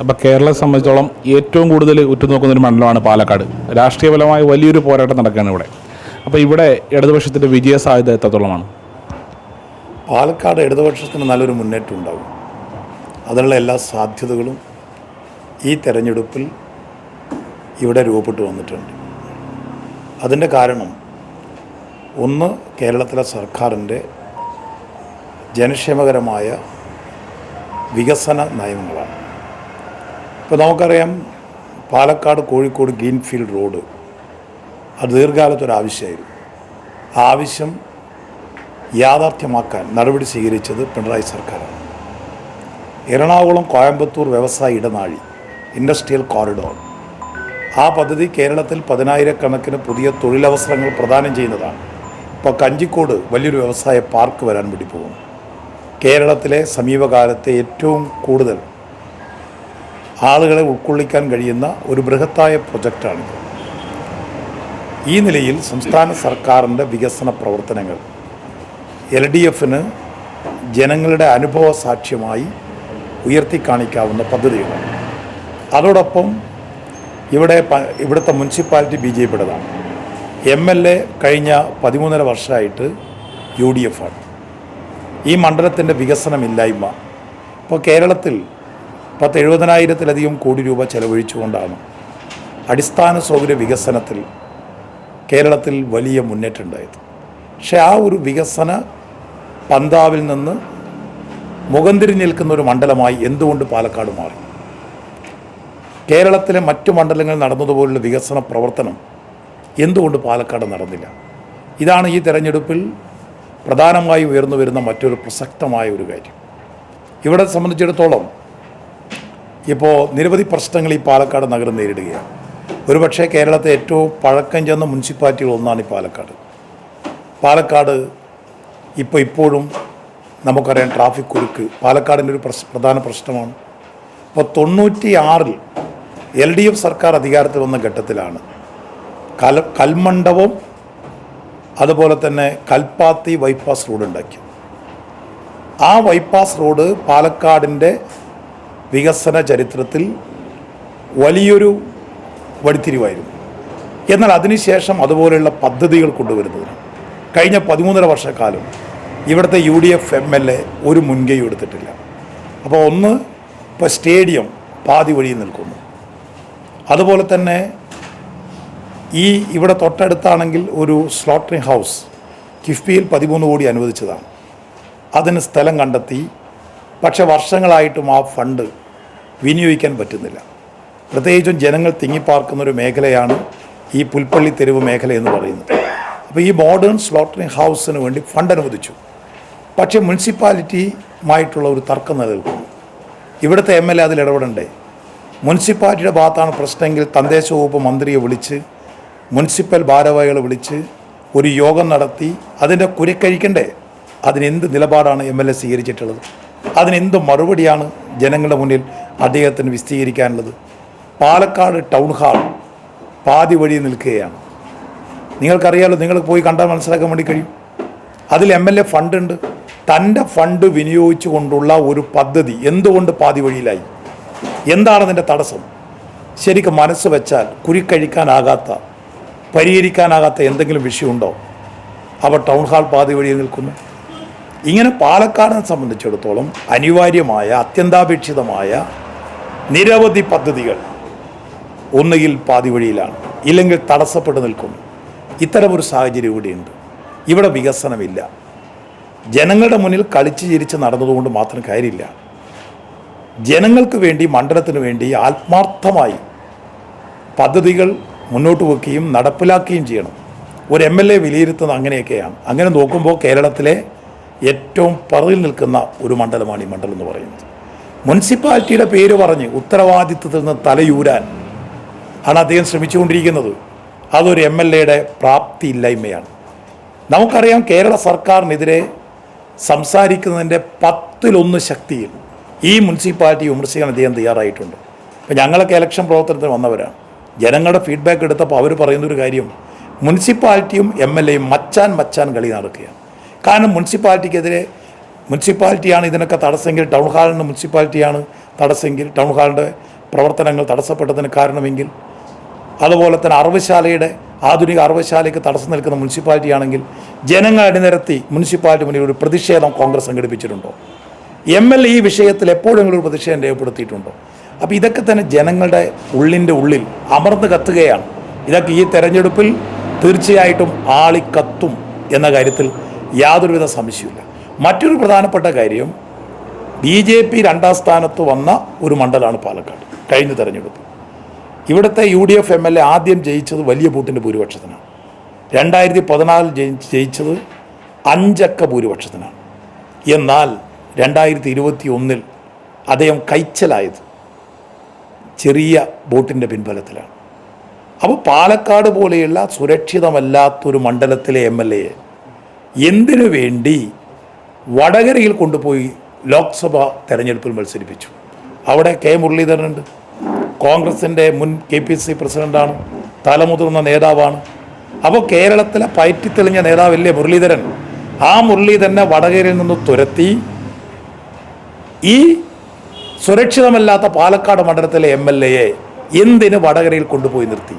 അപ്പോൾ കേരളത്തെ സംബന്ധിച്ചോളം ഏറ്റവും കൂടുതൽ ഉറ്റുനോക്കുന്ന ഒരു മണ്ഡലമാണ് പാലക്കാട്. രാഷ്ട്രീയപരമായ വലിയൊരു പോരാട്ടം നടക്കുകയാണ് ഇവിടെ. അപ്പോൾ ഇവിടെ ഇടതുപക്ഷത്തിന്റെ വിജയ സാധ്യത എത്രത്തോളമാണ്? പാലക്കാട് ഇടതുപക്ഷത്തിന് നല്ലൊരു മുന്നേറ്റം ഉണ്ടാകും. അതിനുള്ള എല്ലാ സാധ്യതകളും ഈ തെരഞ്ഞെടുപ്പിൽ ഇവിടെ രൂപപ്പെട്ടു വന്നിട്ടുണ്ട്. അതിന്റെ കാരണം ഒന്ന് കേരളത്തിലെ സർക്കാരിന്റെ ജനക്ഷേമകരമായ വികസന നയങ്ങളാണ്. ഇപ്പോൾ നമുക്കറിയാം പാലക്കാട് കോഴിക്കോട് ഗ്രീൻഫീൽഡ് റോഡ്. അത് ദീർഘകാലത്തൊരാവശ്യമായിരുന്നു ആ ആവശ്യം യാഥാർത്ഥ്യമാക്കാൻ നടപടി സ്വീകരിച്ചത് പിണറായി സർക്കാരാണ്. എറണാകുളം കോയമ്പത്തൂർ വ്യവസായ ഇടനാഴി ഇൻഡസ്ട്രിയൽ കോറിഡോർ. ആ പദ്ധതി കേരളത്തിൽ പതിനായിരക്കണക്കിന് പുതിയ തൊഴിലവസരങ്ങൾ പ്രദാനം ചെയ്യുന്നതാണ്. ഇപ്പോൾ കഞ്ചിക്കോട് വലിയൊരു വ്യവസായ പാർക്ക് വരാൻ വേണ്ടി പോകുന്നു. കേരളത്തിലെ സമീപകാലത്തെ ഏറ്റവും കൂടുതൽ ആളുകളെ ഉൾക്കൊള്ളിക്കാൻ കഴിയുന്ന ഒരു ബൃഹത്തായ പ്രൊജക്റ്റാണിത്. ഈ നിലയിൽ സംസ്ഥാന സർക്കാരിന്റെ വികസന പ്രവർത്തനങ്ങൾ എൽ ഡി എഫിന് ജനങ്ങളുടെ അനുഭവ സാക്ഷ്യമായി ഉയർത്തി കാണിക്കാവുന്ന പദ്ധതികളാണ്. അതോടൊപ്പം ഇവിടെ ഇവിടുത്തെ മുനിസിപ്പാലിറ്റി ബി ജെ പിയുടേതാണ്. എം എൽ എ കഴിഞ്ഞ പതിമൂന്നര വർഷമായിട്ട് യു ഡി എഫാണ് ഈ മണ്ഡലത്തിന്റെ വികസനമില്ലായ്മ ഇപ്പോൾ കേരളത്തിൽ പത്ത് എഴുപതിനായിരത്തിലധികം കോടി രൂപ ചെലവഴിച്ചുകൊണ്ടാണ് അടിസ്ഥാന സൗകര്യ വികസനത്തിൽ കേരളത്തിൽ വലിയ മുന്നേറ്റമുണ്ടായത്. പക്ഷേ ആ ഒരു വികസന പന്താവിൽ നിന്ന് മുഖം നിൽക്കുന്ന ഒരു മണ്ഡലമായി എന്തുകൊണ്ട് പാലക്കാട് മാറി? കേരളത്തിലെ മറ്റു മണ്ഡലങ്ങളിൽ നടന്നതുപോലുള്ള വികസന പ്രവർത്തനം എന്തുകൊണ്ട് പാലക്കാട് നടന്നില്ല? ഇതാണ് ഈ തെരഞ്ഞെടുപ്പിൽ പ്രധാനമായി ഉയർന്നു വരുന്ന മറ്റൊരു പ്രസക്തമായ ഒരു കാര്യം. ഇവിടെ സംബന്ധിച്ചിടത്തോളം ഇപ്പോൾ നിരവധി പ്രശ്നങ്ങൾ ഈ പാലക്കാട് നഗരം നേരിടുകയാണ്. ഒരുപക്ഷെ കേരളത്തെ ഏറ്റവും പഴക്കം ചെന്ന മുനിസിപ്പാലിറ്റികൾ ഒന്നാണ് ഈ പാലക്കാട്. പാലക്കാട് ഇപ്പോൾ ഇപ്പോഴും നമുക്കറിയാം ട്രാഫിക് കുരുക്ക് പാലക്കാടിന്റെ ഒരു പ്രധാന പ്രശ്നമാണ്. ഇപ്പോൾ തൊണ്ണൂറ്റി ആറിൽ എൽ ഡി എഫ് സർക്കാർ അധികാരത്തിൽ വന്ന ഘട്ടത്തിലാണ്. കൽ കൽമണ്ഡപം അതുപോലെ തന്നെ കൽപ്പാത്തി ബൈപ്പാസ് റോഡ് ഉണ്ടാക്കി ആ ബൈപ്പാസ് റോഡ് പാലക്കാടിന്റെ വികസന ചരിത്രത്തിൽ വലിയൊരു വഴിത്തിരിവായിരുന്നു. എന്നാൽ അതിനുശേഷം അതുപോലെയുള്ള പദ്ധതികൾ കൊണ്ടുവരുന്നതിന് കഴിഞ്ഞ പതിമൂന്നര വർഷക്കാലം ഇവിടുത്തെ U D F M L A ഒരു മുൻകൈ എടുത്തിട്ടില്ല. അപ്പോൾ ഒന്ന് ഇപ്പോൾ സ്റ്റേഡിയം പാതി വഴിയിൽ നിൽക്കുന്നു. അതുപോലെ തന്നെ ഈ ഇവിടെ തൊട്ടടുത്താണെങ്കിൽ ഒരു സ്ലോട്ടറിംഗ് ഹൗസ് കിഫ്ബിയിൽ പതിമൂന്ന് കോടി അനുവദിച്ചതാണ്. അതിന് സ്ഥലം കണ്ടെത്തി. പക്ഷേ വർഷങ്ങളായിട്ടും ആ ഫണ്ട് വിനിയോഗിക്കാൻ പറ്റുന്നില്ല. പ്രത്യേകിച്ചും ജനങ്ങൾ തിങ്ങിപ്പാർക്കുന്ന ഒരു മേഖലയാണ് ഈ പുൽപ്പള്ളി തെരുവ് മേഖല എന്ന് പറയുന്നത്. അപ്പോൾ ഈ മോഡേൺ സ്ലോട്ടറിംഗ് ഹൗസിന് വേണ്ടി ഫണ്ട് അനുവദിച്ചു. പക്ഷേ മുനിസിപ്പാലിറ്റിയുമായിട്ടുള്ള ഒരു തർക്കം നിലനിൽക്കുന്നു. ഇവിടുത്തെ എം എൽ എ അതിൽ ഇടപെടണ്ടേ? മുനിസിപ്പാലിറ്റിയുടെ ഭാഗത്താണ് പ്രശ്നമെങ്കിൽ തദ്ദേശ വകുപ്പ് മന്ത്രിയെ വിളിച്ച് മുനിസിപ്പൽ ഭാരവാഹികളെ വിളിച്ച് ഒരു യോഗം നടത്തി അതിന്റെ കുരക്കഴിക്കണ്ടേ? അതിനെന്ത് നിലപാടാണ് എം എൽ എ സ്വീകരിച്ചിട്ടുള്ളത്? അതിനെന്ത് മറുപടിയാണ് ജനങ്ങളുടെ മുന്നിൽ അദ്ദേഹത്തിന് വിശദീകരിക്കാനുള്ളത്? പാലക്കാട് ടൗൺ ഹാൾ പാതി വഴി നിൽക്കുകയാണ്. നിങ്ങൾക്കറിയാലോ നിങ്ങൾ പോയി കണ്ടാൽ മനസ്സിലാക്കാൻ വേണ്ടി കഴിയും. അതിൽ എം എൽ എ ഫണ്ടുണ്ട്. തന്റെ ഫണ്ട് വിനിയോഗിച്ചുകൊണ്ടുള്ള ഒരു പദ്ധതി എന്തുകൊണ്ട് പാതി വഴിയിലായി? എന്താണ് അതിന്റെ തടസ്സം? ശരിക്കും മനസ്സ് വെച്ചാൽ കുരുക്കഴിക്കാനാകാത്ത പരിഹരിക്കാനാകാത്ത എന്തെങ്കിലും വിഷയമുണ്ടോ? അവ ടൗൺ ഹാൾ പാതി വഴിയിൽ നിൽക്കുന്നു. ഇങ്ങനെ പാലക്കാടിനെ സംബന്ധിച്ചിടത്തോളം അനിവാര്യമായ അത്യന്താപേക്ഷിതമായ നിരവധി പദ്ധതികൾ ഒന്നുകിൽ പാതി വഴിയിലാണ് ഇല്ലെങ്കിൽ തടസ്സപ്പെട്ട് നിൽക്കുന്നു. ഇത്തരമൊരു സാഹചര്യം ഇവിടെയുണ്ട്. ഇവിടെ വികസനമില്ല. ജനങ്ങളുടെ മുന്നിൽ കളിച്ച് ചിരിച്ച് നടന്നതുകൊണ്ട് മാത്രം കാര്യമില്ല. ജനങ്ങൾക്ക് വേണ്ടി മണ്ഡലത്തിന് വേണ്ടി ആത്മാർത്ഥമായി പദ്ധതികൾ മുന്നോട്ട് വെക്കുകയും നടപ്പിലാക്കുകയും ചെയ്യണം. ഒരു എം എൽ എ വിലയിരുത്തുന്നത് അങ്ങനെയൊക്കെയാണ്. അങ്ങനെ നോക്കുമ്പോൾ കേരളത്തിലെ ഏറ്റവും പറയിൽ നിൽക്കുന്ന ഒരു മണ്ഡലമാണ് ഈ മണ്ഡലം എന്ന് പറയുന്നത്. മുനിസിപ്പാലിറ്റിയുടെ പേര് പറഞ്ഞ് ഉത്തരവാദിത്വത്തിൽ നിന്ന് തലയൂരാൻ ആണ് അദ്ദേഹം ശ്രമിച്ചുകൊണ്ടിരിക്കുന്നത്. അതൊരു എം എൽ എയുടെ പ്രാപ്തിയില്ലായ്മയാണ്. നമുക്കറിയാം കേരള സർക്കാരിനെതിരെ സംസാരിക്കുന്നതിന്റെ പത്തിലൊന്ന് ശക്തിയിൽ ഈ മുനിസിപ്പാലിറ്റി വിമർശിക്കാൻ അദ്ദേഹം തയ്യാറായിട്ടുണ്ട്. ഇപ്പം ഞങ്ങളൊക്കെ ഇലക്ഷൻ പ്രവർത്തനത്തിന് വന്നവരാണ്. ജനങ്ങളുടെ ഫീഡ്ബാക്ക് എടുത്തപ്പോൾ അവർ പറയുന്നൊരു കാര്യം മുനിസിപ്പാലിറ്റിയും എം എൽ എയും മച്ചാൻ മച്ചാൻ കളി നടക്കുകയാണ്. കാരണം മുനിസിപ്പാലിറ്റിക്കെതിരെ മുനിസിപ്പാലിറ്റിയാണ് ഇതിനൊക്കെ തടസ്സമെങ്കിൽ ടൗൺ ഹാളിന്റെ മുനിസിപ്പാലിറ്റിയാണ് തടസ്സമെങ്കിൽ ടൗൺ ഹാളിന്റെ പ്രവർത്തനങ്ങൾ തടസ്സപ്പെട്ടതിന് കാരണമെങ്കിൽ അതുപോലെ തന്നെ അറവശാലയുടെ ആധുനിക അറവശാലയ്ക്ക് തടസ്സം നിൽക്കുന്ന മുനിസിപ്പാലിറ്റിയാണെങ്കിൽ ജനങ്ങൾ അണിനിരത്തി മുനിസിപ്പാലിറ്റി മുന്നിൽ ഒരു പ്രതിഷേധം കോൺഗ്രസ് സംഘടിപ്പിച്ചിട്ടുണ്ടോ? എം എൽ എ ഈ വിഷയത്തിൽ എപ്പോഴെങ്കിലും ഒരു പ്രതിഷേധം രേഖപ്പെടുത്തിയിട്ടുണ്ടോ? അപ്പോൾ ഇതൊക്കെ തന്നെ ജനങ്ങളുടെ ഉള്ളിന്റെ ഉള്ളിൽ അമർന്ന് കത്തുകയാണ്. ഇതൊക്കെ ഈ തെരഞ്ഞെടുപ്പിൽ തീർച്ചയായിട്ടും ആളിക്കത്തും എന്ന കാര്യത്തിൽ യാതൊരുവിധ സംശയമില്ല മറ്റൊരു പ്രധാനപ്പെട്ട കാര്യം ബി ജെ പി രണ്ടാം സ്ഥാനത്ത് വന്ന ഒരു മണ്ഡലമാണ് പാലക്കാട്. കഴിഞ്ഞ തെരഞ്ഞെടുപ്പ്. ഇവിടുത്തെ U D F M L A ആദ്യം ജയിച്ചത് വലിയ ബൂട്ടിന്റെ ഭൂരിപക്ഷത്തിനാണ്. രണ്ടായിരത്തി പതിനാലിൽ ജയി- ജയിച്ചത് അഞ്ചക്ക ഭൂരിപക്ഷത്തിനാണ്. എന്നാൽ രണ്ടായിരത്തി ഇരുപത്തി ഒന്നിൽ അദ്ദേഹം കൈച്ചലായത് ചെറിയ ബോട്ടിന്റെ പിൻബലത്തിലാണ്. അപ്പോൾ പാലക്കാട് പോലെയുള്ള സുരക്ഷിതമല്ലാത്തൊരു മണ്ഡലത്തിലെ എം എൽ എയെ എന്തിനു വേണ്ടി വടകരയിൽ കൊണ്ടുപോയി ലോക്സഭ തെരഞ്ഞെടുപ്പിൽ മത്സരിപ്പിച്ചു? അവിടെ കെ മുരളീധരനുണ്ട്. കോൺഗ്രസിന്റെ മുൻ കെ പി സി പ്രസിഡന്റാണ് തലമുതിർന്ന നേതാവാണ്. അപ്പോൾ കേരളത്തിലെ പയറ്റിത്തെളിഞ്ഞ നേതാവല്ലേ മുരളീധരൻ? ആ മുരളീധരനെ വടകരയിൽ നിന്ന് തുരത്തി ഈ സുരക്ഷിതമല്ലാത്ത പാലക്കാട് മണ്ഡലത്തിലെ എം എൽ എയെ എന്തിന് വടകരയിൽ കൊണ്ടുപോയി നിർത്തി?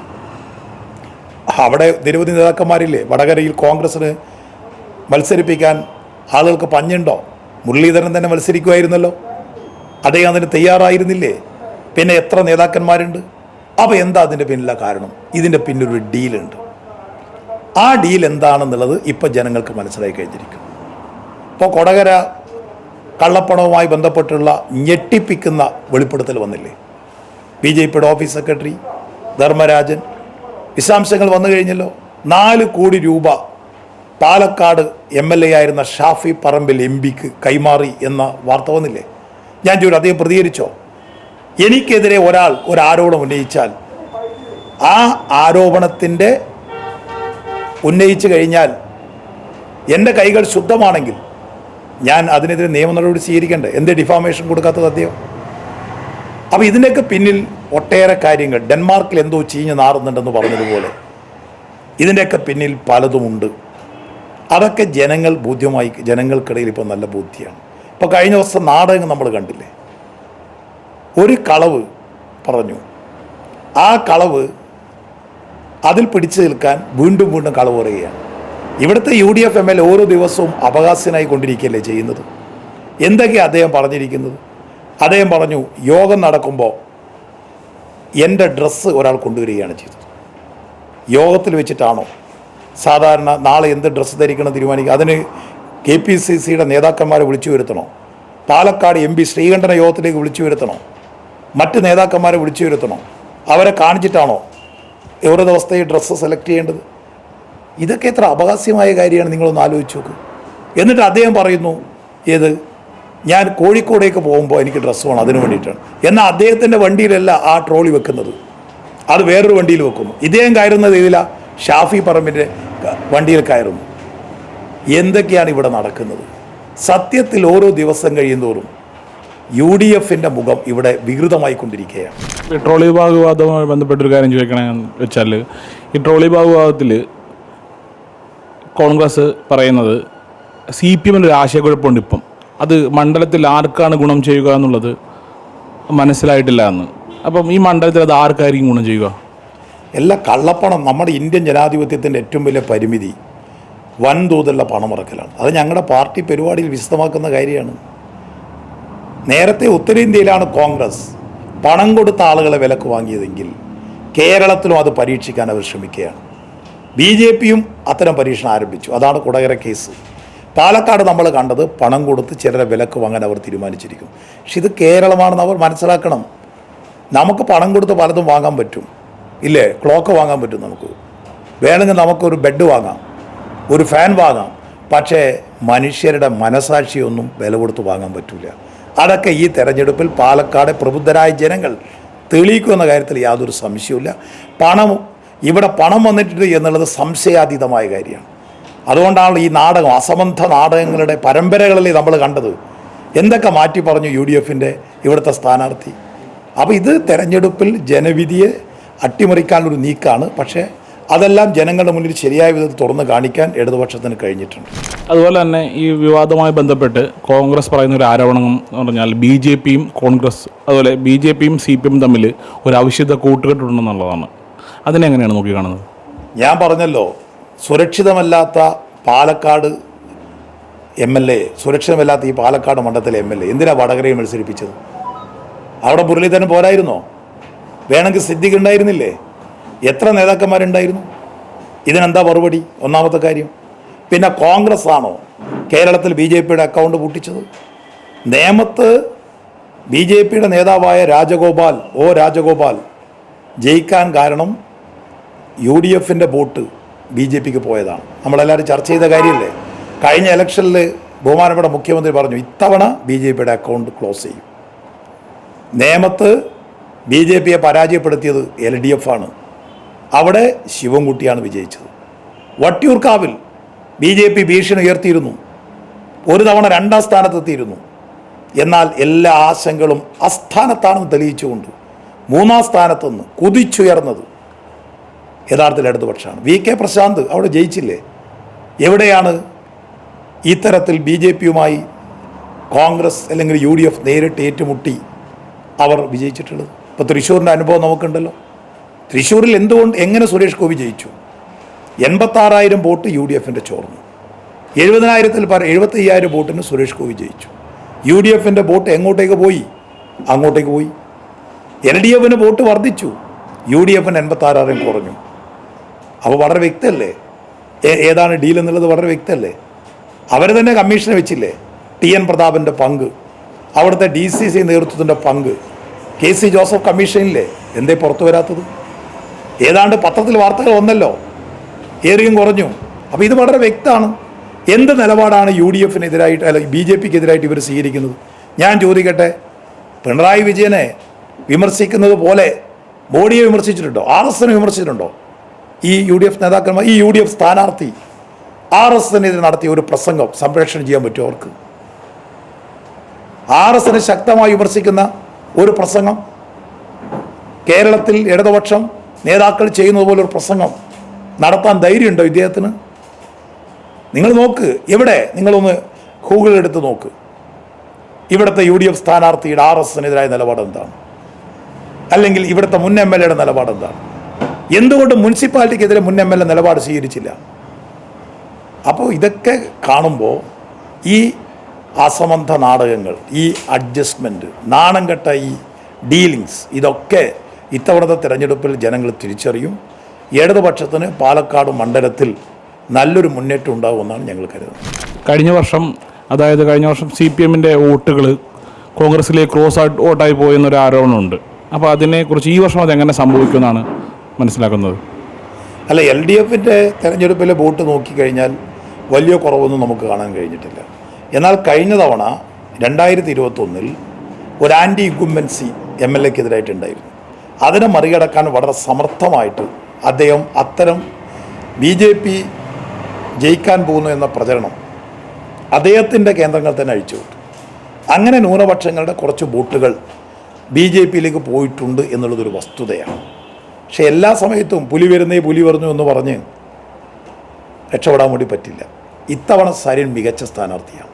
അവിടെ നിരവധി നേതാക്കന്മാരില്ലേ? വടകരയിൽ കോൺഗ്രസ്സിന് മത്സരിപ്പിക്കാൻ ആളുകൾക്ക് പഞ്ഞുണ്ടോ? മുരളീധരൻ തന്നെ മത്സരിക്കുമായിരുന്നല്ലോ. അദ്ദേഹം അതിന് തയ്യാറായിരുന്നില്ലേ? പിന്നെ എത്ര നേതാക്കന്മാരുണ്ട്? അപ്പോൾ എന്താ അതിന്റെ പിന്നിലെ കാരണം? ഇതിന്റെ പിന്നിലൊരു ഡീലുണ്ട്. ആ ഡീൽ എന്താണെന്നുള്ളത് ഇപ്പോൾ ജനങ്ങൾക്ക് മനസ്സിലായി കഴിഞ്ഞിരിക്കും. ഇപ്പോൾ കൊടകര കള്ളപ്പണവുമായി ബന്ധപ്പെട്ടുള്ള ഞെട്ടിപ്പിക്കുന്ന വെളിപ്പെടുത്തൽ വന്നില്ലേ? ബി ജെ പിയുടെ ഓഫീസ് സെക്രട്ടറി ധർമ്മരാജൻ വിശദാംശങ്ങൾ വന്നു കഴിഞ്ഞല്ലോ. നാല് കോടി രൂപ പാലക്കാട് എം എൽ എ ആയിരുന്ന ഷാഫി പറമ്പിൽ എം പിക്ക് കൈമാറി എന്ന വാർത്ത വന്നില്ലേ? ഞാൻ ചോദിച്ചു അദ്ദേഹം പ്രതികരിച്ചോ? എനിക്കെതിരെ ഒരാൾ ഒരു ആരോപണം ഉന്നയിച്ചാൽ ആ ആരോപണത്തിന്റെ ഉന്നയിച്ചു കഴിഞ്ഞാൽ എന്റെ കൈകൾ ശുദ്ധമാണെങ്കിൽ ഞാൻ അതിനെതിരെ നിയമ നടപടി സ്വീകരിക്കേണ്ടത് എന്തേ ഡിഫാമേഷൻ കൊടുക്കാത്തത് അദ്ദേഹം? അപ്പോൾ ഇതിന്റെയൊക്കെ പിന്നിൽ ഒട്ടേറെ കാര്യങ്ങൾ. ഡെൻമാർക്കിൽ എന്തോ ചീഞ്ഞ് നാറുന്നുണ്ടെന്ന് പറഞ്ഞതുപോലെ ഇതിന്റെയൊക്കെ പിന്നിൽ പലതുമുണ്ട്. അതൊക്കെ ജനങ്ങൾ ബോധ്യമായി ജനങ്ങൾക്കിടയിൽ ഇപ്പോൾ നല്ല ബോധ്യമാണ് ഇപ്പോൾ കഴിഞ്ഞ ദിവസം നാടകം നമ്മൾ കണ്ടില്ലേ? ഒരു കളവ് പറഞ്ഞു. ആ കളവ് അതിൽ പിടിച്ചു നിൽക്കാൻ വീണ്ടും വീണ്ടും കളവ് പറയുകയാണ്. ഇവിടുത്തെ U D F M L ഓരോ ദിവസവും അപകാശനായി കൊണ്ടിരിക്കുകയല്ലേ ചെയ്യുന്നത്? എന്തൊക്കെയാണ് അദ്ദേഹം പറഞ്ഞിരിക്കുന്നത്? അദ്ദേഹം പറഞ്ഞു യോഗം നടക്കുമ്പോൾ എന്റെ ഡ്രസ്സ് ഒരാൾ കൊണ്ടുവരികയാണ് ചെയ്തത്. യോഗത്തിൽ വെച്ചിട്ടാണോ? സാധാരണ നാളെ എന്ത് ഡ്രസ്സ് ധരിക്കണം തീരുമാനിക്കുക അതിന് കെ പി സി സിയുടെ നേതാക്കന്മാരെ വിളിച്ചു വരുത്തണോ. പാലക്കാട് എം പി ശ്രീകണ്ഠന യോഗത്തിലേക്ക് വിളിച്ചു വരുത്തണോ. മറ്റ് നേതാക്കന്മാരെ വിളിച്ചു വരുത്തണോ. അവരെ കാണിച്ചിട്ടാണോ ഓരോ ദിവസത്തെ ഡ്രസ്സ് സെലക്ട് ചെയ്യേണ്ടത്? ഇതൊക്കെ എത്ര അപഹാസ്യമായ കാര്യമാണ് നിങ്ങളൊന്ന് ആലോചിച്ച് നോക്ക്. എന്നിട്ട് അദ്ദേഹം പറയുന്നു ഏത്? ഞാൻ കോഴിക്കോടേക്ക് പോകുമ്പോൾ എനിക്ക് ഡ്രസ്സ് വേണം അതിന് വേണ്ടിയിട്ടാണ്. എന്നാൽ അദ്ദേഹത്തിന്റെ വണ്ടിയിലല്ല ആ ട്രോളി വെക്കുന്നത്. അത് വേറൊരു വണ്ടിയിൽ വെക്കുന്നു. ഇദ്ദേഹം കയറുന്നത് രീതിയിലാണ് ഷാഫി പറമ്പിന്റെ വണ്ടിയിൽ കയറുന്നു എന്തൊക്കെയാണ് ഇവിടെ നടക്കുന്നത്? സത്യത്തിൽ ഓരോ ദിവസം കഴിയുന്തോറും യു ഡി എഫിന്റെ മുഖം ഇവിടെ വികൃതമായി കൊണ്ടിരിക്കുകയാണ് ഈ ട്രോളി ഭാഗവാദവുമായി ബന്ധപ്പെട്ടൊരു കാര്യം ചോദിക്കണമെന്ന് വെച്ചാൽ ഈ ട്രോളി ഭാഗവാദത്തിൽ കോൺഗ്രസ് പറയുന്നത് സി പി എമ്മിന്റെ ഒരു ആശയക്കുഴപ്പമുണ്ട് ഇപ്പം. അത് മണ്ഡലത്തിൽ ആർക്കാണ് ഗുണം ചെയ്യുക എന്നുള്ളത് മനസ്സിലായിട്ടില്ല എന്ന്. അപ്പം ഈ മണ്ഡലത്തിൽ അത് ആർക്കായിരിക്കും ഗുണം ചെയ്യുക? എല്ലാ കള്ളപ്പണം നമ്മുടെ ഇന്ത്യൻ ജനാധിപത്യത്തിന്റെ ഏറ്റവും വലിയ പരിമിതി വൻതോതിലുള്ള പണമിറക്കലാണ് അത് ഞങ്ങളുടെ പാർട്ടി പരിപാടിയിൽ വിശദമാക്കുന്ന കാര്യമാണ്. നേരത്തെ ഉത്തരേന്ത്യയിലാണ് കോൺഗ്രസ് പണം കൊടുത്ത ആളുകളെ വിലക്ക് വാങ്ങിയതെങ്കിൽ കേരളത്തിലും അത് പരീക്ഷിക്കാൻ അവർ ശ്രമിക്കുകയാണ്. ബി ജെ പിയും അത്തരം പരീക്ഷണം ആരംഭിച്ചു. അതാണ് കുടകര കേസ്. പാലക്കാട് നമ്മൾ കണ്ടത് പണം കൊടുത്ത് ചിലരെ വിലക്ക് വാങ്ങാൻ അവർ തീരുമാനിച്ചിരിക്കും. പക്ഷെ ഇത് കേരളമാണെന്ന് അവർ മനസ്സിലാക്കണം. നമുക്ക് പണം കൊടുത്ത് പലതും വാങ്ങാൻ പറ്റും. ഇല്ലേ? ക്ലോക്ക് വാങ്ങാൻ പറ്റും നമുക്ക്. വേണമെങ്കിൽ നമുക്കൊരു ബെഡ് വാങ്ങാം ഒരു ഫാൻ വാങ്ങാം പക്ഷേ മനുഷ്യരുടെ മനസാക്ഷിയൊന്നും വില കൊടുത്ത് വാങ്ങാൻ പറ്റില്ല അതൊക്കെ ഈ തെരഞ്ഞെടുപ്പിൽ പാലക്കാട് പ്രബുദ്ധരായ ജനങ്ങൾ തെളിയിക്കുമെന്ന കാര്യത്തിൽ യാതൊരു സംശയവുമില്ല. പണം ഇവിടെ പണം വന്നിട്ടുണ്ട് എന്നുള്ളത് സംശയാതീതമായ കാര്യമാണ്. അതുകൊണ്ടാണ് ഈ നാടകം അസംബന്ധ നാടകങ്ങളുടെ പരമ്പരകളിൽ നമ്മൾ കണ്ടത്. എന്തൊക്കെ മാറ്റി പറഞ്ഞു യു ഡി എഫിന്റെ ഇവിടുത്തെ സ്ഥാനാർത്ഥി? അപ്പോൾ ഇത് തെരഞ്ഞെടുപ്പിൽ ജനവിധിയെ അട്ടിമറിക്കാനുള്ളൊരു നീക്കാണ്. പക്ഷേ അതെല്ലാം ജനങ്ങളുടെ മുന്നിൽ ശരിയായ വിധത്തിൽ തുറന്ന് കാണിക്കാൻ ഇടതുപക്ഷത്തിന് കഴിഞ്ഞിട്ടുണ്ട്. അതുപോലെ തന്നെ ഈ വിവാദവുമായി ബന്ധപ്പെട്ട് കോൺഗ്രസ് പറയുന്ന ഒരു ആരോപണം എന്ന് പറഞ്ഞാൽ ബി ജെ പിയും കോൺഗ്രസ് അതുപോലെ ബി ജെ പിയും സി പി എം തമ്മിൽ ഒരു അവിശുദ്ധ കൂട്ടുകെട്ടുണ്ടെന്നുള്ളതാണ്. അതിനെങ്ങനെയാണ് നോക്കി കാണുന്നത് ഞാൻ പറഞ്ഞല്ലോ സുരക്ഷിതമല്ലാത്ത പാലക്കാട് എം എൽ എ സുരക്ഷിതമല്ലാത്ത ഈ പാലക്കാട് മണ്ഡലത്തിലെ എം എൽ എ എന്തിനാണ് വടകരയെ മത്സരിപ്പിച്ചത്? അവിടെ മുരളീധരൻ പോരായിരുന്നോ? വേണമെങ്കിൽ സിദ്ദിഖ് ഉണ്ടായിരുന്നില്ലേ എത്ര നേതാക്കന്മാരുണ്ടായിരുന്നു? ഇതിനെന്താ മറുപടി? ഒന്നാമത്തെ കാര്യം. പിന്നെ കോൺഗ്രസ് ആണോ കേരളത്തിൽ ബി ജെ പിയുടെ അക്കൗണ്ട് പൂട്ടിച്ചത്? നേമത്ത് ബി ജെ പിയുടെ നേതാവായ രാജഗോപാൽ ഒ രാജഗോപാൽ ജയിക്കാൻ കാരണം യു ഡി എഫിന്റെ വോട്ട് ബി ജെ പിക്ക് പോയതാണ്. നമ്മളെല്ലാവരും ചർച്ച ചെയ്ത കാര്യമല്ലേ? കഴിഞ്ഞ ഇലക്ഷനിൽ ബഹുമാനപ്പെട്ട മുഖ്യമന്ത്രി പറഞ്ഞു ഇത്തവണ ബി ജെ പിയുടെ അക്കൗണ്ട് ക്ലോസ് ചെയ്യും. നേമത്ത് ബി ജെ പിയെ പരാജയപ്പെടുത്തിയത് എൽ ഡി എഫ് ആണ് അവിടെ ശിവൻകുട്ടിയാണ് വിജയിച്ചത്. വട്ടിയൂർക്കാവിൽ ബി ജെ പി ഭീഷണി ഉയർത്തിയിരുന്നു. ഒരു തവണ രണ്ടാം സ്ഥാനത്തെത്തിയിരുന്നു. എന്നാൽ എല്ലാ ആശങ്കകളും അസ്ഥാനത്താണെന്ന് തെളിയിച്ചുകൊണ്ട് മൂന്നാം സ്ഥാനത്തുനിന്ന് കുതിച്ചുയർന്നത് യഥാർത്ഥത്തിൽ ഇടതുപക്ഷമാണ്. വി കെ പ്രശാന്ത് അവിടെ ജയിച്ചില്ലേ? എവിടെയാണ് ഇത്തരത്തിൽ ബി ജെ പിയുമായി കോൺഗ്രസ് അല്ലെങ്കിൽ യു ഡി എഫ് നേരിട്ട് ഏറ്റുമുട്ടി അവർ വിജയിച്ചിട്ടുള്ളത്? ഇപ്പോൾ തൃശ്ശൂരിന്റെ അനുഭവം നമുക്കുണ്ടല്ലോ. തൃശ്ശൂരിൽ എന്തുകൊണ്ട് എങ്ങനെ സുരേഷ് ഗോപി ജയിച്ചു? എൺപത്താറായിരം വോട്ട് യു ഡി എഫിന്റെ ചോർന്നു. എഴുപതിനായിരത്തിൽ പറ എഴുപത്തി അയ്യായിരം വോട്ടിന് സുരേഷ് ഗോപി ജയിച്ചു. യു ഡി എഫിന്റെ വോട്ട് എങ്ങോട്ടേക്ക് പോയി? അങ്ങോട്ടേക്ക് പോയി. എൽ ഡി എഫിന് വോട്ട് വർദ്ധിച്ചു. യു ഡി എഫിന് എൺപത്താറായിരം കുറഞ്ഞു. അപ്പോൾ വളരെ വ്യക്തമല്ലേ ഏതാണ് ഡീൽ എന്നുള്ളത് വളരെ വ്യക്തമല്ലേ അവർ തന്നെ കമ്മീഷനെ വെച്ചില്ലേ? ടി എൻ പ്രതാപന്റെ പങ്ക്. അവിടുത്തെ ഡി സി സി നേതൃത്വത്തിന്റെ പങ്ക്. കെ സി ജോസഫ് കമ്മീഷനില്ലേ? എന്തേ പുറത്തു വരാത്തത്? ഏതാണ്ട് പത്രത്തിൽ വാർത്തകൾ വന്നല്ലോ. ഏറിയും കുറഞ്ഞു. അപ്പോൾ ഇത് വളരെ വ്യക്തമാണ്. എന്ത് നിലപാടാണ് യു ഡി എഫിനെതിരായിട്ട് അല്ല ബി ജെ പിക്ക് എതിരായിട്ട് ഇവർ സ്വീകരിക്കുന്നത്? ഞാൻ ചോദിക്കട്ടെ. പിണറായി വിജയനെ വിമർശിക്കുന്നത് പോലെ മോഡിയെ വിമർശിച്ചിട്ടുണ്ടോ? ആർ എസ് എസിനെ വിമർശിച്ചിട്ടുണ്ടോ? ഈ യു ഡി എഫ് നേതാക്കന്മാർ ഈ യു ഡി എഫ് സ്ഥാനാർത്ഥി ആർ എസ് എസിനെതിരെ നടത്തിയ ഒരു പ്രസംഗം സംപ്രേഷണം ചെയ്യാൻ പറ്റുമോ അവർക്ക്. ആർ എസ് എസിനെ ശക്തമായി വിമർശിക്കുന്ന ഒരു പ്രസംഗം. കേരളത്തിൽ ഇടതുപക്ഷം നേതാക്കൾ ചെയ്യുന്നത് പോലെ ഒരു പ്രസംഗം നടത്താൻ ധൈര്യമുണ്ടോ ഇദ്ദേഹത്തിന്? നിങ്ങൾ നോക്ക് എവിടെ? നിങ്ങളൊന്ന് ഗൂഗിൾ എടുത്ത് നോക്ക്. ഇവിടുത്തെ യു ഡി എഫ് സ്ഥാനാർത്ഥിയുടെ ആർ എസ് എസിനെതിരായ നിലപാട് എന്താണ്? അല്ലെങ്കിൽ ഇവിടുത്തെ മുൻ എം എൽ എയുടെ നിലപാട് എന്താണ്? എന്തുകൊണ്ട് മുനിസിപ്പാലിറ്റിക്കെതിരെ മുൻ എം എൽ എ നിലപാട് സ്വീകരിച്ചില്ല? അപ്പോൾ ഇതൊക്കെ കാണുമ്പോൾ ഈ അസമന്ധ നാടകങ്ങൾ ഈ അഡ്ജസ്റ്റ്മെന്റ് നാണം കെട്ട ഈ ഡീലിങ്സ് ഇതൊക്കെ ഇത്തവണത്തെ തിരഞ്ഞെടുപ്പിൽ ജനങ്ങൾ തിരിച്ചറിയും. ഇടതുപക്ഷത്തിന് പാലക്കാട് മണ്ഡലത്തിൽ നല്ലൊരു മുന്നേറ്റം ഉണ്ടാകുമെന്നാണ് ഞങ്ങൾ കരുതുന്നത്. കഴിഞ്ഞ വർഷം അതായത് കഴിഞ്ഞ വർഷം സി പി എമ്മിന്റെ വോട്ടുകൾ കോൺഗ്രസിലേക്ക് ക്രോസ് ആയിട്ട് വോട്ടായി പോയെന്നൊരു ആരോപണമുണ്ട്. അപ്പോൾ അതിനെക്കുറിച്ച് ഈ വർഷം അതെങ്ങനെ സംഭവിക്കുമെന്നാണ് മനസ്സിലാക്കുന്നത്? അല്ല എൽ ഡി എഫിന്റെ തെരഞ്ഞെടുപ്പിലെ വോട്ട് നോക്കിക്കഴിഞ്ഞാൽ വലിയ കുറവൊന്നും നമുക്ക് കാണാൻ കഴിഞ്ഞിട്ടില്ല. എന്നാൽ കഴിഞ്ഞ തവണ രണ്ടായിരത്തി ഇരുപത്തൊന്നിൽ ഒരു ആന്റി ഇൻകുംബൻസി എം എൽ എക്കെതിരായിട്ടുണ്ടായിരുന്നു. അതിനെ മറികടക്കാൻ വളരെ സമർത്ഥമായിട്ട് അദ്ദേഹം അത്തരം ബി ജെ പി ജയിക്കാൻ പോകുന്നു എന്ന പ്രചരണം അദ്ദേഹത്തിന്റെ കേന്ദ്രങ്ങൾ തന്നെ അഴിച്ചുവിട്ടു അങ്ങനെ ന്യൂനപക്ഷങ്ങളുടെ കുറച്ച് വോട്ടുകൾ ബി ജെ പിയിലേക്ക് പോയിട്ടുണ്ട് എന്നുള്ളതൊരു വസ്തുതയാണ്. പക്ഷെ എല്ലാ സമയത്തും പുലി വരുന്നേ പുലി വരുന്നു എന്ന് പറഞ്ഞ് രക്ഷപ്പെടാൻ വേണ്ടി പറ്റില്ല. ഇത്തവണ സരിൻ മികച്ച സ്ഥാനാർത്ഥിയാണ്.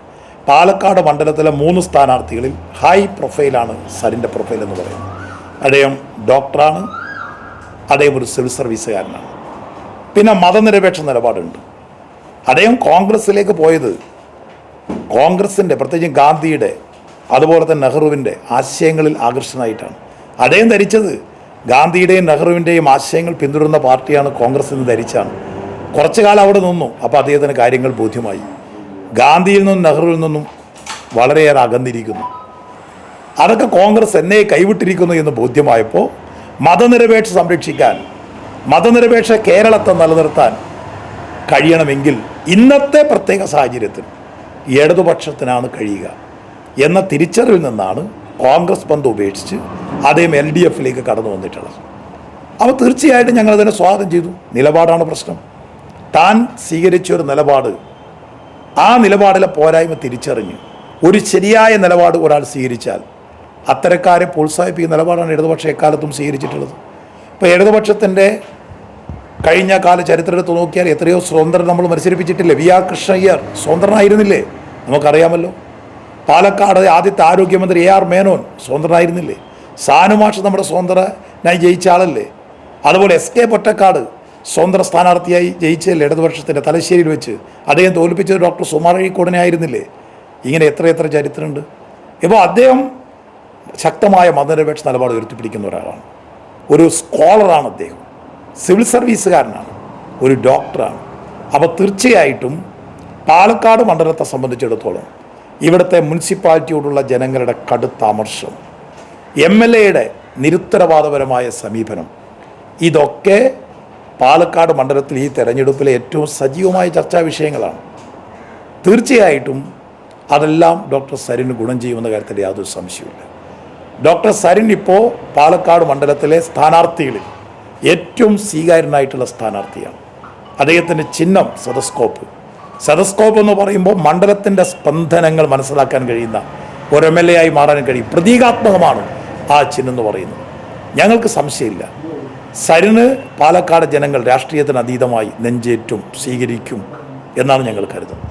പാലക്കാട് മണ്ഡലത്തിലെ മൂന്ന് സ്ഥാനാർത്ഥികളിൽ ഹൈ പ്രൊഫൈലാണ് സരിന്റെ പ്രൊഫൈൽ എന്ന് പറയുന്നത്. അദ്ദേഹം ഡോക്ടറാണ് അദ്ദേഹം ഒരു സിവിൽ സർവീസുകാരനാണ് പിന്നെ മതനിരപേക്ഷ നിലപാടുണ്ട്. അദ്ദേഹം കോൺഗ്രസ്സിലേക്ക് പോയത് കോൺഗ്രസിന്റെ പ്രത്യേകിച്ചും ഗാന്ധിയുടെ അതുപോലെ തന്നെ നെഹ്റുവിന്റെ ആശയങ്ങളിൽ ആകർഷണമായിട്ടാണ് അദ്ദേഹം ധരിച്ചത് ഗാന്ധിയുടെയും നെഹ്റുവിന്റെയും ആശയങ്ങൾ പിന്തുടരുന്ന പാർട്ടിയാണ് കോൺഗ്രസ് എന്ന് ധരിച്ചാണ്. കുറച്ചു കാലം അവിടെ നിന്നു അപ്പോൾ അദ്ദേഹത്തിന് കാര്യങ്ങൾ ബോധ്യമായി. ഗാന്ധിയിൽ നിന്നും നെഹ്റുവിൽ നിന്നും വളരെയേറെ അകന്നിരിക്കുന്നു. അതൊക്കെ കോൺഗ്രസ് എന്നെ കൈവിട്ടിരിക്കുന്നു എന്ന് ബോധ്യമായപ്പോൾ മതനിരപേക്ഷ സംരക്ഷിക്കാൻ മതനിരപേക്ഷ കേരളത്തെ നിലനിർത്താൻ കഴിയണമെങ്കിൽ ഇന്നത്തെ പ്രത്യേക സാഹചര്യത്തിൽ ഇടതുപക്ഷത്തിനാണ് കഴിയുക എന്ന തിരിച്ചറിവിൽ നിന്നാണ് കോൺഗ്രസ് ബന്ധം ഉപേക്ഷിച്ച് അദ്ദേഹം എൽ ഡി എഫിലേക്ക് കടന്നു വന്നിട്ടുള്ളത്. അപ്പോൾ തീർച്ചയായിട്ടും ഞങ്ങളതിനെ സ്വാഗതം ചെയ്തു. നിലപാടാണ് പ്രശ്നം. താൻ സ്വീകരിച്ച ഒരു നിലപാട് ആ നിലപാടിലെ പോരായ്മ തിരിച്ചറിഞ്ഞ് ഒരു ശരിയായ നിലപാട് ഒരാൾ സ്വീകരിച്ചാൽ അത്തരക്കാരെ പ്രോത്സാഹിപ്പിക്കുന്ന നിലപാടാണ് ഇടതുപക്ഷം എക്കാലത്തും സ്വീകരിച്ചിട്ടുള്ളത്. ഇപ്പോൾ ഇടതുപക്ഷത്തിന്റെ കഴിഞ്ഞ കാല ചരിത്രം എടുത്ത് നോക്കിയാൽ എത്രയോ സ്വതന്ത്രൻ നമ്മൾ മത്സരിപ്പിച്ചിട്ടില്ലേ? വി ആർ കൃഷ്ണയ്യർ സ്വതന്ത്രനായിരുന്നില്ലേ? നമുക്കറിയാമല്ലോ. പാലക്കാട് ആദ്യത്തെ ആരോഗ്യമന്ത്രി എ ആർ മേനോൻ സ്വതന്ത്രനായിരുന്നില്ലേ? സാനുമാഷ് നമ്മുടെ സ്വതന്ത്രനായി ജയിച്ച ആളല്ലേ? അതുപോലെ എസ് കെ പൊറ്റക്കാട് സ്വതന്ത്ര സ്ഥാനാർത്ഥിയായി ജയിച്ചല്ലേ ഇടതുപക്ഷത്തിന്റെ തലശ്ശേരിയിൽ വെച്ച് അദ്ദേഹം തോൽപ്പിച്ചത് ഡോക്ടർ സുമാർ ആയിരുന്നില്ലേ? ഇങ്ങനെ എത്ര എത്ര ചരിത്രമുണ്ട്. ഇപ്പോൾ അദ്ദേഹം ശക്തമായ മതനിരപേക്ഷ നിലപാട് ഉയർത്തിപ്പിടിക്കുന്ന ഒരാളാണ്. ഒരു സ്കോളറാണ് അദ്ദേഹം. സിവിൽ സർവീസുകാരനാണ്. ഒരു ഡോക്ടറാണ്. അപ്പോൾ തീർച്ചയായിട്ടും പാലക്കാട് മണ്ഡലത്തെ സംബന്ധിച്ചിടത്തോളം ഇവിടുത്തെ മുനിസിപ്പാലിറ്റിയോടുള്ള ജനങ്ങളുടെ കടുത്ത അമർഷം എം എൽ എയുടെ നിരുത്തരവാദപരമായ സമീപനം ഇതൊക്കെ പാലക്കാട് മണ്ഡലത്തിൽ ഈ തെരഞ്ഞെടുപ്പിലെ ഏറ്റവും സജീവമായ ചർച്ചാ വിഷയങ്ങളാണ്. തീർച്ചയായിട്ടും അതെല്ലാം ഡോക്ടർ സരിന് ഗുണം ചെയ്യുമെന്ന കാര്യത്തിൽ യാതൊരു സംശയവുമില്ല. ഡോക്ടർ സരിൻ ഇപ്പോൾ പാലക്കാട് മണ്ഡലത്തിലെ സ്ഥാനാർത്ഥികളിൽ ഏറ്റവും സ്വീകാര്യനായിട്ടുള്ള സ്ഥാനാർത്ഥിയാണ്. അദ്ദേഹത്തിന്റെ ചിഹ്നം സെതസ്കോപ്പ് സെതസ്കോപ്പ് എന്ന് പറയുമ്പോൾ മണ്ഡലത്തിന്റെ സ്പന്ദനങ്ങൾ മനസ്സിലാക്കാൻ കഴിയുന്ന ഒരു എം എൽ എ ആയി മാറാൻ കഴിയും. പ്രതീകാത്മകമാണ് ആ ചിഹ്നം എന്ന് പറയുന്നത്. ഞങ്ങൾക്ക് സംശയമില്ല. സരിന് പാലക്കാട് ജനങ്ങൾ രാഷ്ട്രീയത്തിന് അതീതമായി നെഞ്ചേറ്റും സ്വീകരിക്കും എന്നാണ് ഞങ്ങൾ കരുതുന്നത്.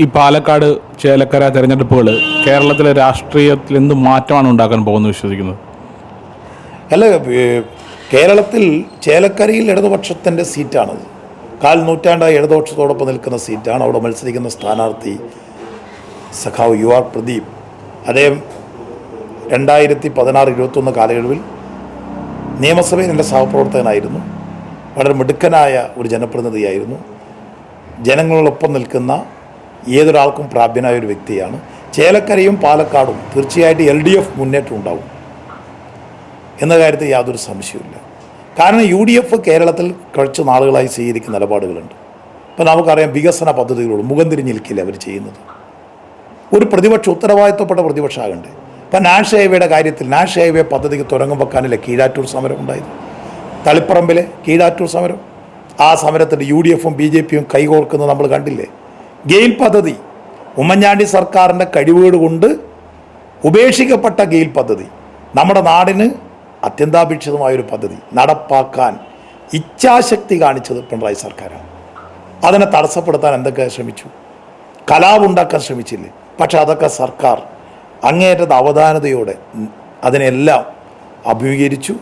ഈ പാലക്കാട് ചേലക്കര തെരഞ്ഞെടുപ്പുകൾ കേരളത്തിലെ രാഷ്ട്രീയത്തിൽ എന്ത് മാറ്റമാണ് ഉണ്ടാക്കാൻ പോകുന്നത് വിശ്വസിക്കുന്നത്? അല്ല കേരളത്തിൽ ചേലക്കരയിൽ ഇടതുപക്ഷത്തിന്റെ സീറ്റാണത് കാൽ നൂറ്റാണ്ടായി ഇടതുപക്ഷത്തോടൊപ്പം നിൽക്കുന്ന സീറ്റാണ്. അവിടെ മത്സരിക്കുന്ന സ്ഥാനാർത്ഥി സഖാവ് യു ആർ പ്രദീപ്. അദ്ദേഹം രണ്ടായിരത്തി പതിനാറ് ഇരുപത്തൊന്ന് കാലയളവിൽ നിയമസഭയിൽ എന്റെ സഹപ്രവർത്തകനായിരുന്നു. വളരെ മിടുക്കനായ ഒരു ജനപ്രതിനിധിയായിരുന്നു. ജനങ്ങളോടൊപ്പം നിൽക്കുന്ന ഏതൊരാൾക്കും പ്രാപ്യനായ ഒരു വ്യക്തിയാണ്. ചേലക്കരയും പാലക്കാടും തീർച്ചയായിട്ടും എൽ ഡി എഫ് മുന്നേറ്റം ഉണ്ടാവും. എന്ന കാര്യത്തിൽ യാതൊരു സംശയവുമില്ല കാരണം യു ഡി എഫ് കേരളത്തിൽ കുറച്ച് നാളുകളായി സ്വീകരിക്കുന്ന നിലപാടുകളുണ്ട്. ഇപ്പോൾ നമുക്കറിയാം വികസന പദ്ധതികളോട് മുഖം തിരിഞ്ഞിരിക്കില്ല അവർ ചെയ്യുന്നത്? ഒരു പ്രതിപക്ഷ ഉത്തരവാദിത്വപ്പെട്ട പ്രതിപക്ഷമാകണ്ടേ? ഇപ്പം നാഷ് ഹൈവേയുടെ കാര്യത്തിൽ നാഷ് ഹൈവേ പദ്ധതിക്ക് തുടങ്ങുമ്പോക്കാനല്ലേ കീഴാറ്റൂർ സമരം ഉണ്ടായത് തളിപ്പറമ്പിലെ കീഴാറ്റൂർ സമരം. ആ സമരത്തിൽ യു ഡി എഫും ബി ജെ പിയും കൈകോർക്കുന്നത് നമ്മൾ കണ്ടില്ലേ? ഗെയിൽ പദ്ധതി ഉമ്മൻചാണ്ടി സർക്കാരിന്റെ കഴിവുകൾ കൊണ്ട് ഉപേക്ഷിക്കപ്പെട്ട ഗെയിൽ പദ്ധതി നമ്മുടെ നാടിന് അത്യന്താപേക്ഷിതമായൊരു പദ്ധതി നടപ്പാക്കാൻ ഇച്ഛാശക്തി കാണിച്ചത് പിണറായി സർക്കാരാണ്. അതിനെ തടസ്സപ്പെടുത്താൻ എന്തൊക്കെ ശ്രമിച്ചു? കലാപുണ്ടാക്കാൻ ശ്രമിച്ചില്ലേ? പക്ഷെ അതൊക്കെ സർക്കാർ അങ്ങേറ്റത് അവധാനതയോടെ അതിനെല്ലാം അഭിമുഖീകരിച്ചു.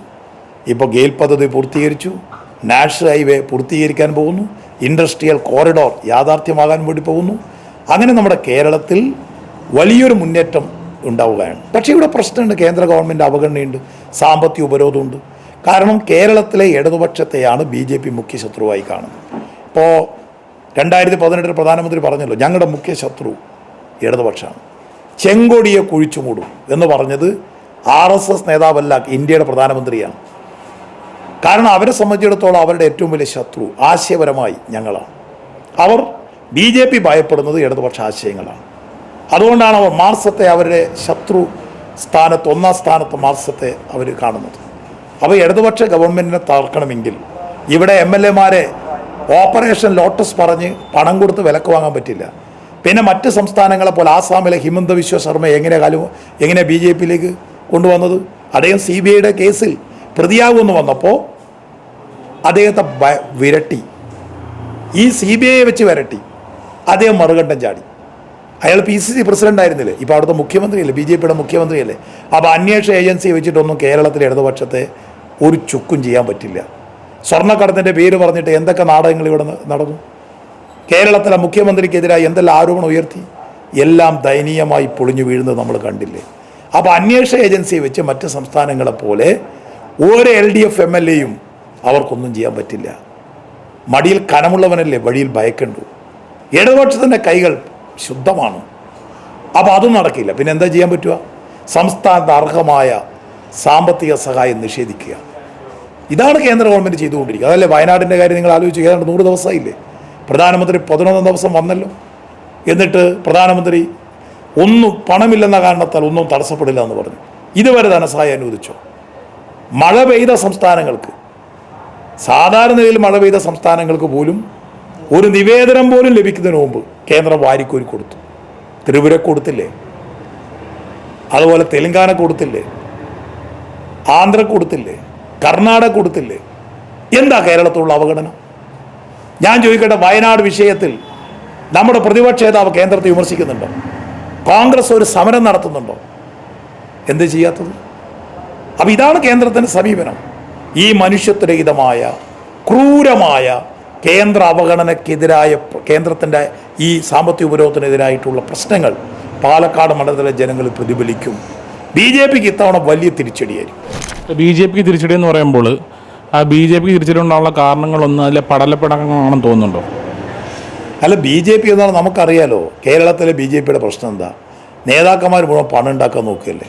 ഇപ്പോൾ ഗെയിൽ പദ്ധതി പൂർത്തീകരിച്ചു. നാഷണൽ ഹൈവേ പൂർത്തീകരിക്കാൻ പോകുന്നു. ഇൻഡസ്ട്രിയൽ കോറിഡോർ യാഥാർത്ഥ്യമാകാൻ വേണ്ടി പോകുന്നു. അങ്ങനെ നമ്മുടെ കേരളത്തിൽ വലിയൊരു മുന്നേറ്റം ഉണ്ടാവുകയാണ്. പക്ഷേ ഇവിടെ പ്രശ്നമുണ്ട്. കേന്ദ്ര ഗവൺമെന്റ് അവഗണനയുണ്ട്. സാമ്പത്തിക ഉപരോധമുണ്ട്. കാരണം കേരളത്തിലെ ഇടതുപക്ഷത്തെയാണ് ബി ജെ പി മുഖ്യ ശത്രുവായി കാണുന്നത്. ഇപ്പോൾ രണ്ടായിരത്തി പതിനെട്ടിൽ പ്രധാനമന്ത്രി പറഞ്ഞല്ലോ ഞങ്ങളുടെ മുഖ്യ ശത്രു ഇടതുപക്ഷമാണ്. ചെങ്കൊടിയെ കുഴിച്ചു മൂടും എന്ന് പറഞ്ഞത് ആർ എസ് എസ് നേതാവല്ല ഇന്ത്യയുടെ പ്രധാനമന്ത്രിയാണ്. കാരണം അവരെ സംബന്ധിച്ചിടത്തോളം അവരുടെ ഏറ്റവും വലിയ ശത്രു ആശയപരമായി ഞങ്ങളാണ്. അവർ ബി ജെ പി ഭയപ്പെടുന്നത് ഇടതുപക്ഷ ആശയങ്ങളാണ്. അതുകൊണ്ടാണ് അവർ മാർസത്തെ അവരുടെ ശത്രു സ്ഥാനത്ത് ഒന്നാം സ്ഥാനത്ത് മാർസത്തെ അവർ കാണുന്നത്. അപ്പോൾ ഇടതുപക്ഷ ഗവൺമെന്റിനെ തകർക്കണമെങ്കിൽ ഇവിടെ എം എൽ എമാരെ ഓപ്പറേഷൻ ലോട്ടസ് പറഞ്ഞ് പണം കൊടുത്ത് വിലക്ക് വാങ്ങാൻ പറ്റില്ല. പിന്നെ മറ്റ് സംസ്ഥാനങ്ങളെ പോലെ ആസാമിലെ ഹിമന്ത വിശ്വ ശർമ്മ എങ്ങനെ കാലു എങ്ങനെ ബി ജെ പിയിലേക്ക് കൊണ്ടുവന്നത്? അദ്ദേഹം സി ബി ഐയുടെ കേസിൽ പ്രതിയാകുമെന്ന് വന്നപ്പോൾ അദ്ദേഹത്തെ വിരട്ടി. ഈ സി ബി ഐയെ വെച്ച് വിരട്ടി. അദ്ദേഹം മറുകണ്ഠം ചാടി. അയാൾ പി സി സി പ്രസിഡന്റ് ആയിരുന്നില്ലേ ഇപ്പോൾ അവിടുത്തെ മുഖ്യമന്ത്രിയല്ലേ? ബി ജെ പിയുടെ മുഖ്യമന്ത്രിയല്ലേ? അപ്പോൾ അന്വേഷണ ഏജൻസി വെച്ചിട്ടൊന്നും കേരളത്തിലെ ഇടതുപക്ഷത്തെ ഒരു ചുക്കും ചെയ്യാൻ പറ്റില്ല. സ്വർണക്കടത്തിന്റെ പേര് പറഞ്ഞിട്ട് എന്തൊക്കെ നാടകങ്ങൾ ഇവിടെ നടന്നു? കേരളത്തിലെ മുഖ്യമന്ത്രിക്കെതിരായി എന്തെല്ലാം ആരോപണം ഉയർത്തി? എല്ലാം ദയനീയമായി പൊളിഞ്ഞു വീഴുന്നത് നമ്മൾ കണ്ടില്ലേ? അപ്പോൾ അന്വേഷണ ഏജൻസിയെ വെച്ച് മറ്റ് സംസ്ഥാനങ്ങളെ പോലെ ഒരു L D F M L എയും അവർക്കൊന്നും ചെയ്യാൻ പറ്റില്ല. മടിയിൽ കനമുള്ളവനല്ലേ വഴിയിൽ ഭയക്കണ്ടു. ഇടതുപക്ഷത്തിന്റെ കൈകൾ ശുദ്ധമാണ്. അപ്പോൾ അതും നടക്കില്ല. പിന്നെ എന്താ ചെയ്യാൻ പറ്റുക? സംസ്ഥാനത്ത് അർഹമായ സാമ്പത്തിക സഹായം നിഷേധിക്കുക. ഇതാണ് കേന്ദ്ര ഗവൺമെന്റ് ചെയ്തുകൊണ്ടിരിക്കുക. അതല്ലേ വയനാടിന്റെ കാര്യം നിങ്ങൾ ആലോചിച്ച് ഏതാണ്ട് നൂറ് ദിവസമായില്ലേ? പ്രധാനമന്ത്രി പതിനൊന്നാം ദിവസം വന്നല്ലോ. എന്നിട്ട് പ്രധാനമന്ത്രി ഒന്നും പണമില്ലെന്ന കാരണത്താൽ ഒന്നും തടസ്സപ്പെടില്ല എന്ന് പറഞ്ഞു. ഇതുവരെ ധനസഹായം അനുവദിച്ചോ? മഴ പെയ്ത സംസ്ഥാനങ്ങൾക്ക് സാധാരണ നിലയിൽ മഴ പെയ്ത സംസ്ഥാനങ്ങൾക്ക് പോലും ഒരു നിവേദനം പോലും ലഭിക്കുന്നതിന് മുമ്പ് കേന്ദ്രം വാരിക്കോരി കൊടുത്തു. ത്രിപുര കൊടുത്തില്ലേ? അതുപോലെ തെലങ്കാന കൊടുത്തില്ലേ? ആന്ധ്ര കൊടുത്തില്ലേ? കർണാടക കൊടുത്തില്ലേ? എന്താ കേരളത്തിലുള്ള അവഗണന? ഞാൻ ചോദിക്കട്ടെ വയനാട് വിഷയത്തിൽ നമ്മുടെ പ്രതിപക്ഷ നേതാവ് കേന്ദ്രത്തെ വിമർശിക്കുന്നുണ്ടോ? കോൺഗ്രസ് ഒരു സമരം നടത്തുന്നുണ്ടോ? എന്ത് ചെയ്യാത്തത്? അപ്പം ഇതാണ് കേന്ദ്രത്തിന്റെ സമീപനം. ഈ മനുഷ്യത്വരഹിതമായ ക്രൂരമായ കേന്ദ്ര അവഗണനയ്ക്കെതിരായ കേന്ദ്രത്തിന്റെ ഈ സാമ്പത്തിക ഉപരോധത്തിനെതിരായിട്ടുള്ള പ്രശ്നങ്ങൾ പാലക്കാട് മണ്ഡലത്തിലെ ജനങ്ങൾ പ്രതിഫലിക്കും. ബി ജെ പിക്ക് ഇത്തവണ വലിയ തിരിച്ചടിയായിരിക്കും. ബി ജെ പിക്ക് തിരിച്ചടി എന്ന് പറയുമ്പോൾ ആ ബി ജെ പി തിരിച്ചിട്ടുണ്ടാവുള്ള കാരണങ്ങളൊന്നും അതിലെ പടലപ്പിടങ്ങളാണെന്ന് തോന്നുന്നുണ്ടോ? അല്ല ബി ജെ പി എന്നാണ് നമുക്കറിയാലോ. കേരളത്തിലെ ബി ജെ പിയുടെ പ്രശ്നം എന്താ? നേതാക്കന്മാർ മുഴുവൻ പണം ഉണ്ടാക്കാൻ നോക്കുകയല്ലേ?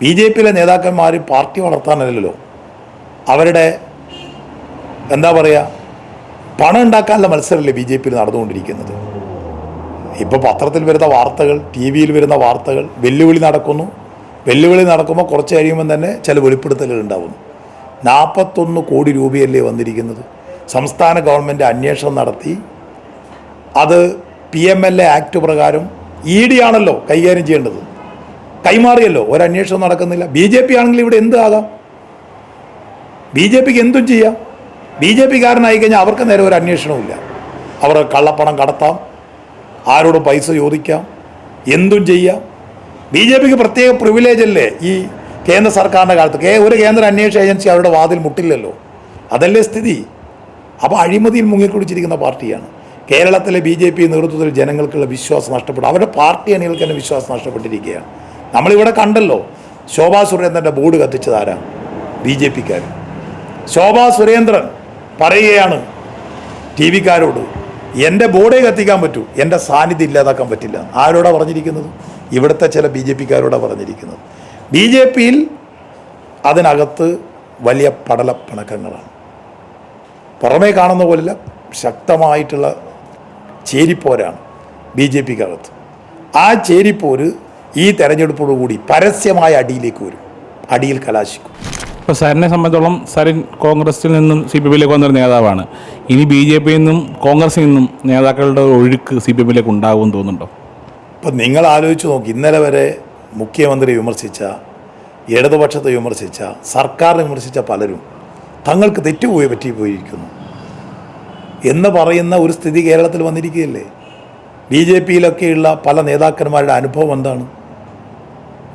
ബി ജെ പിയിലെ നേതാക്കന്മാർ പാർട്ടി വളർത്താനല്ലല്ലോ. അവരുടെ എന്താ പറയുക പണം ഉണ്ടാക്കാനുള്ള മത്സരമല്ലേ ബി ജെ പിയിൽ നടന്നുകൊണ്ടിരിക്കുന്നത്. ഇപ്പോൾ പത്രത്തിൽ വരുന്ന വാർത്തകൾ ടി വിയിൽ വരുന്ന വാർത്തകൾ വെല്ലുവിളി നടക്കുന്നു. വെല്ലുവിളി നടക്കുമ്പോൾ കുറച്ച് കഴിയുമ്പോൾ തന്നെ ചില വെളിപ്പെടുത്തലുകൾ ഉണ്ടാവുന്നു. നാൽപ്പത്തൊന്ന് കോടി രൂപയല്ലേ വന്നിരിക്കുന്നത്. സംസ്ഥാന ഗവൺമെന്റ് അന്വേഷണം നടത്തി. അത് P M L A act പ്രകാരം ഇ ഡി ആണല്ലോ കൈകാര്യം ചെയ്യേണ്ടത്. കൈമാറിയല്ലോ. ഒരന്വേഷണം നടക്കുന്നില്ല. ബി ജെ പി ആണെങ്കിൽ ഇവിടെ എന്ത് ആകാം? ബി ജെ പിക്ക് എന്തും ചെയ്യാം. ബി ജെ പിക്കാരനായി കഴിഞ്ഞാൽ അവർക്ക് നേരെ ഒരു അന്വേഷണവുമില്ല അവർ കള്ളപ്പണം കടത്താം. ആരോടും പൈസ ചോദിക്കാം. എന്തും ചെയ്യാം. ബി ജെ പിക്ക് പ്രത്യേക പ്രിവിലേജ് അല്ലേ ഈ കേന്ദ്ര സർക്കാരിന്റെ കാലത്ത് ഒരു കേന്ദ്ര അന്വേഷണ ഏജൻസി അവരുടെ വാതിൽ മുട്ടില്ലല്ലോ. അതല്ലേ സ്ഥിതി. അപ്പോൾ അഴിമതിയിൽ മുങ്ങിക്കുടിച്ചിരിക്കുന്ന പാർട്ടിയാണ്. കേരളത്തിലെ ബി ജെ പി നേതൃത്വത്തിൽ ജനങ്ങൾക്കുള്ള വിശ്വാസം നഷ്ടപ്പെട്ടു. അവരുടെ പാർട്ടി അണികൾക്ക് തന്നെ വിശ്വാസം നഷ്ടപ്പെട്ടിരിക്കുകയാണ്. നമ്മളിവിടെ കണ്ടല്ലോ ശോഭാ സുരേന്ദ്രന്റെ ബോർഡ് കത്തിച്ചത് ആരാ? ബി ജെ പിക്കാർ ശോഭാ സുരേന്ദ്രൻ പറയുകയാണ് ടി വിക്കാരോട് എന്റെ ബോർഡേ കത്തിക്കാൻ പറ്റൂ. എന്റെ സാന്നിധ്യം ഇല്ലാതാക്കാൻ പറ്റില്ല. ആരോടാണ് പറഞ്ഞിരിക്കുന്നത്? ഇവിടുത്തെ ചില ബി ജെ പിക്കാരോടാണ് പറഞ്ഞിരിക്കുന്നത്. ബി ജെ പിയിൽ അതിനകത്ത് വലിയ പടലപ്പിണക്കങ്ങളാണ്. പുറമേ കാണുന്ന പോലെയല്ല ശക്തമായിട്ടുള്ള ചേരിപ്പോരാണ് ബി ജെ പിക്കകത്ത്. ആ ചേരിപ്പോര് ഈ തെരഞ്ഞെടുപ്പോടുകൂടി പരസ്യമായ അടിയിലേക്ക് വരും. അടിയിൽ കലാശിക്കും. ഇപ്പോൾ സാറിനെ സംബന്ധിച്ചോളം സരിൻ കോൺഗ്രസിൽ നിന്നും സി പി എമ്മിലേക്ക് വന്നൊരു നേതാവാണ്. ഇനി ബി ജെ പിയിൽ നിന്നും കോൺഗ്രസിൽ നിന്നും നേതാക്കളുടെ ഒഴുക്ക് സി പി എമ്മിലേക്ക് ഉണ്ടാകുമെന്ന് തോന്നുന്നുണ്ടോ? ഇപ്പം നിങ്ങൾ ആലോചിച്ച് നോക്കി ഇന്നലെ വരെ മുഖ്യമന്ത്രി വിമർശിച്ച ഇടതുപക്ഷത്തെ വിമർശിച്ച സർക്കാരിനെ വിമർശിച്ച പലരും തങ്ങൾക്ക് തെറ്റുപോയി പറ്റിപ്പോയിരിക്കുന്നു. എന്ന് പറയുന്ന ഒരു സ്ഥിതി കേരളത്തിൽ വന്നിരിക്കുകയല്ലേ? ബി ജെ പിയിലൊക്കെയുള്ള പല നേതാക്കന്മാരുടെ അനുഭവം എന്താണ്?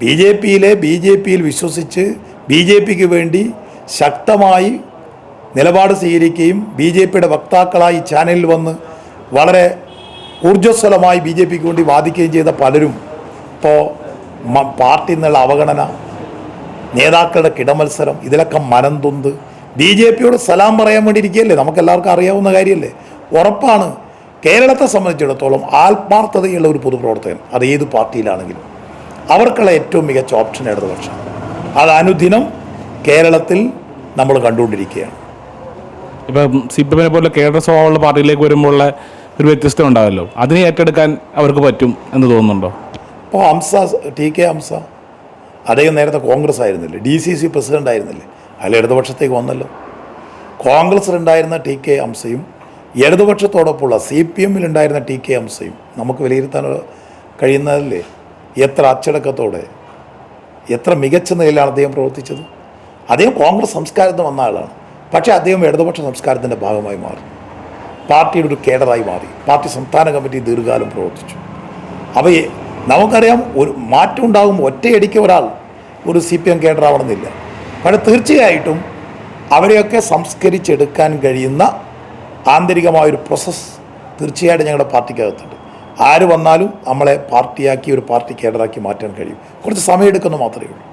ബി ജെ പിയിലെ ബി ജെ പിയിൽ വിശ്വസിച്ച് ബി ജെ പിക്ക് വേണ്ടി ശക്തമായി നിലപാട് സ്വീകരിക്കുകയും ബി ജെ പിയുടെ വക്താക്കളായി ചാനലിൽ വന്ന് വളരെ ഊർജസ്വലമായി ബി ജെ പിക്ക് വേണ്ടി വാദിക്കുകയും ചെയ്ത പലരും ഇപ്പോൾ പാർട്ടിയിൽ നിന്നുള്ള അവഗണന നേതാക്കളുടെ കിടമത്സരം ഇതിലൊക്കെ മനംതുന്ത് ബി ജെ പിയോട് സലാം പറയാൻ വേണ്ടി ഇരിക്കുകയല്ലേ നമുക്കെല്ലാവർക്കും അറിയാവുന്ന കാര്യമല്ലേ? ഉറപ്പാണ്. കേരളത്തെ സംബന്ധിച്ചിടത്തോളം ആത്മാർത്ഥതയുള്ള ഒരു പൊതുപ്രവർത്തകൻ അത് ഏത് പാർട്ടിയിലാണെങ്കിലും അവർക്കുള്ള ഏറ്റവും മികച്ച ഓപ്ഷൻ ഇടതുപക്ഷം. അത് അനുദിനം കേരളത്തിൽ നമ്മൾ കണ്ടുകൊണ്ടിരിക്കുകയാണ്. ഇപ്പം സി പി എമ്മിനെ പോലെ കേരള സ്വഭാവമുള്ള പാർട്ടിയിലേക്ക് വരുമ്പോഴുള്ള ഒരു വ്യത്യസ്തം ഉണ്ടാവല്ലോ. അതിനെ ഏറ്റെടുക്കാൻ അവർക്ക് പറ്റും എന്ന് തോന്നുന്നുണ്ടോ? ഇപ്പോൾ ഹംസ ടി കെ ഹംസ അദ്ദേഹം നേരത്തെ കോൺഗ്രസ് ആയിരുന്നില്ലേ ഡി സി സി പ്രസിഡന്റ് ആയിരുന്നില്ലേ അയാൾ ഇടതുപക്ഷത്തേക്ക് വന്നല്ലോ. കോൺഗ്രസ്സിലുണ്ടായിരുന്ന ടി കെ ഹംസയും ഇടതുപക്ഷത്തോടൊപ്പമുള്ള സി പി എമ്മിലുണ്ടായിരുന്ന ടി കെ ഹംസയും നമുക്ക് വിലയിരുത്താൻ കഴിയുന്നതല്ലേ? എത്ര അച്ചടക്കത്തോടെ എത്ര മികച്ച നിലയിലാണ് അദ്ദേഹം പ്രവർത്തിച്ചത്? അദ്ദേഹം കോൺഗ്രസ് സംസ്കാരത്തിൽ വന്ന ആളാണ്. പക്ഷേ അദ്ദേഹം ഇടതുപക്ഷ സംസ്കാരത്തിന്റെ ഭാഗമായി മാറി. പാർട്ടിയുടെ ഒരു കേഡറായി മാറി. പാർട്ടി സംസ്ഥാന കമ്മിറ്റി ദീർഘകാലം പ്രവർത്തിച്ചു. അവയെ നമുക്കറിയാം ഒരു മാറ്റം ഉണ്ടാകും ഒറ്റയടിക്ക് ഒരാൾ ഒരു സി പി എം കേഡറാവണമെന്നില്ല. പക്ഷേ തീർച്ചയായിട്ടും അവരെയൊക്കെ സംസ്കരിച്ചെടുക്കാൻ കഴിയുന്ന ആന്തരികമായൊരു പ്രോസസ്സ് തീർച്ചയായിട്ടും ഞങ്ങളുടെ പാർട്ടിക്കകത്തുണ്ട്. ആര് വന്നാലും നമ്മളെ പാർട്ടിയാക്കി ഒരു പാർട്ടി കേഡറാക്കി മാറ്റാൻ കഴിയും. കുറച്ച് സമയമെടുക്കുന്നു മാത്രമേ ഉള്ളൂ.